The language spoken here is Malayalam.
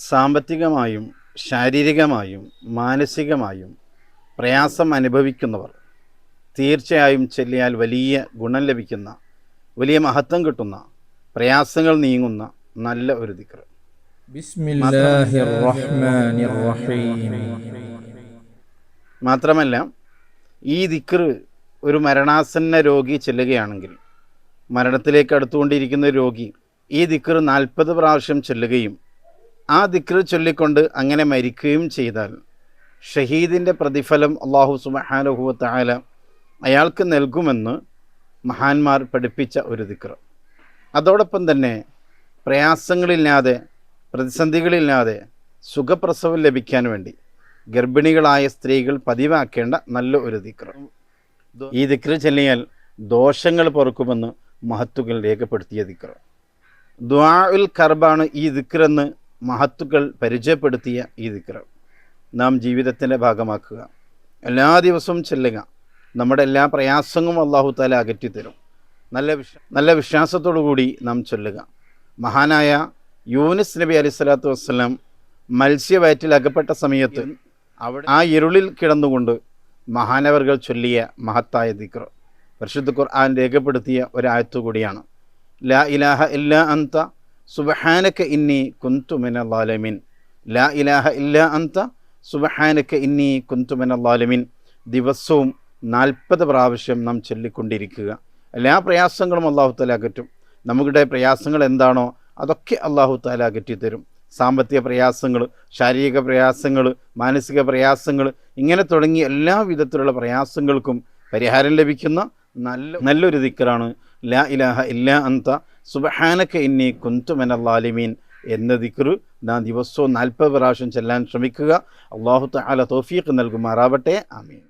സാമ്പത്തികമായും ശാരീരികമായും മാനസികമായും പ്രയാസം അനുഭവിക്കുന്നവർ തീർച്ചയായും ചെല്ലിയാൽ വലിയ ഗുണം ലഭിക്കുന്ന വലിയ മഹത്വം കിട്ടുന്ന പ്രയാസങ്ങൾ നീങ്ങുന്ന നല്ല ഒരു ദിക്ർ മാത്രമല്ല ഈ ദിക്ർ ഒരു മരണാസന്ന രോഗി ചെല്ലുകയാണെങ്കിൽ മരണത്തിലേക്ക് അടുത്തുകൊണ്ടിരിക്കുന്ന രോഗി ഈ ദിക്ർ നാൽപ്പത് പ്രാവശ്യം ചെല്ലുകയും ആ ദിക്ർ ചൊല്ലിക്കൊണ്ട് അങ്ങനെ മരിക്കുകയും ചെയ്താൽ ഷഹീദിന്റെ പ്രതിഫലം അള്ളാഹു സുബഹാനുഭവത്ത ആല അയാൾക്ക് നൽകുമെന്ന് മഹാന്മാർ പഠിപ്പിച്ച ഒരു ദിക്ർ അതോടൊപ്പം തന്നെ പ്രയാസങ്ങളില്ലാതെ പ്രതിസന്ധികളില്ലാതെ സുഖപ്രസവം ലഭിക്കാൻ വേണ്ടി ഗർഭിണികളായ സ്ത്രീകൾ പതിവാക്കേണ്ട നല്ല ഒരു ദിക്ർ ഈ ദിക്ർ ചെല്ലിയാൽ ദോഷങ്ങൾ പൊറുക്കുമെന്ന് മഹത്തുകൾ രേഖപ്പെടുത്തിയ ദിക്ർ ദ്വാ ഉൽ കർബാണ് ഈ ദിക്റെന്ന് മഹത്തുക്കൾ പരിചയപ്പെടുത്തിയ ഈ ദിക്ർ നാം ജീവിതത്തിന്റെ ഭാഗമാക്കുക. എല്ലാ ദിവസവും ചെല്ലുക. നമ്മുടെ എല്ലാ പ്രയാസങ്ങളും അള്ളാഹു താല അകറ്റിത്തരും. നല്ല വിശ്വ നല്ല വിശ്വാസത്തോടു കൂടി നാം ചൊല്ലുക. മഹാനായ യൂനിസ് നബി അലി സ്വലാത്തു വസ്സലാം മത്സ്യവയറ്റിൽ അകപ്പെട്ട സമയത്ത് അവിടെ ആ ഇരുളിൽ കിടന്നുകൊണ്ട് മഹാനവർകൾ ചൊല്ലിയ മഹത്തായ ദിക്ർ പരിശുദ്ധ ഖുർആൻ രേഖപ്പെടുത്തിയ ഒരായത്തു കൂടിയാണ്. ലാ ഇലാഹ ഇല്ലാ അന്ത സുബഹാനക ഇന്നി കുന്തു ലാലമിൻ ലാ ഇലാഹ ഇല്ല അന്ത സുബഹാനക്ക് ഇന്നി കുന്തു ലാലമിൻ ദിവസവും നാൽപ്പത് പ്രാവശ്യം നാം ചൊല്ലിക്കൊണ്ടിരിക്കുക. എല്ലാ പ്രയാസങ്ങളും അള്ളാഹു താല അകറ്റും. നമ്മുടെ പ്രയാസങ്ങൾ എന്താണോ അതൊക്കെ അള്ളാഹു താല അകറ്റിത്തരും. സാമ്പത്തിക പ്രയാസങ്ങൾ ശാരീരിക പ്രയാസങ്ങൾ മാനസിക പ്രയാസങ്ങൾ ഇങ്ങനെ തുടങ്ങി എല്ലാ വിധത്തിലുള്ള പ്രയാസങ്ങൾക്കും പരിഹാരം ലഭിക്കുന്ന നല്ല നല്ലൊരു ദിക്കറാണ്. ലാ ഇലാഹ ഇല്ലാ അന്ത. സുബഹാനക്ക ഇന്നി കുന്തു ലാലിമീൻ എന്ന ദിക്റ് നാം ദിവസവും നാൽപ്പത് പ്രാവശ്യം ചെല്ലാൻ ശ്രമിക്കുക. അള്ളാഹു തആല തൗഫീഖ് നൽകുമാറാവട്ടെ. ആമീൻ.